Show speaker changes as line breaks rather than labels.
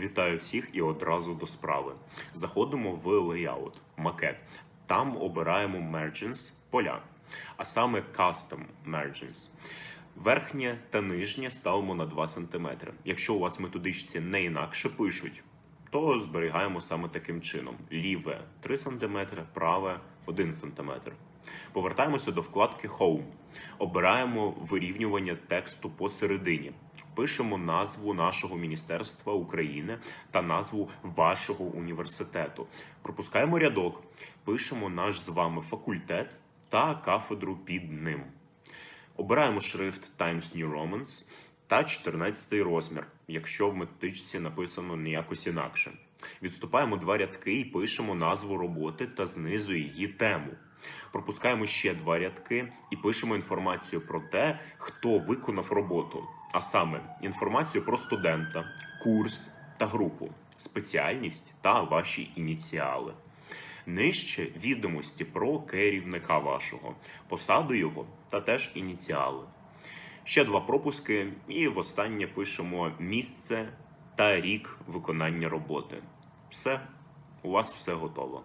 Вітаю всіх і одразу до справи. Заходимо в Layout, макет. Там обираємо Margins поля, а саме Custom Margins. Верхнє та нижнє ставимо на 2 см. Якщо у вас методичці не інакше пишуть, то зберігаємо саме таким чином: ліве 3 см, праве 1 см. Повертаємося до вкладки Home. Обираємо вирівнювання тексту посередині. Пишемо назву нашого міністерства України та назву вашого університету. Пропускаємо рядок, пишемо наш з вами факультет та кафедру під ним. Обираємо шрифт Times New Romans та 14 розмір, якщо в методичці написано якось інакше. Відступаємо два рядки і пишемо назву роботи та знизу її тему. Пропускаємо ще два рядки і пишемо інформацію про те, хто виконав роботу, а саме інформацію про студента, курс та групу, спеціальність та ваші ініціали. Нижче відомості про керівника вашого, посаду його та теж ініціали. Ще два пропуски, і в останнє пишемо місце та рік виконання роботи. Все, у вас все готово.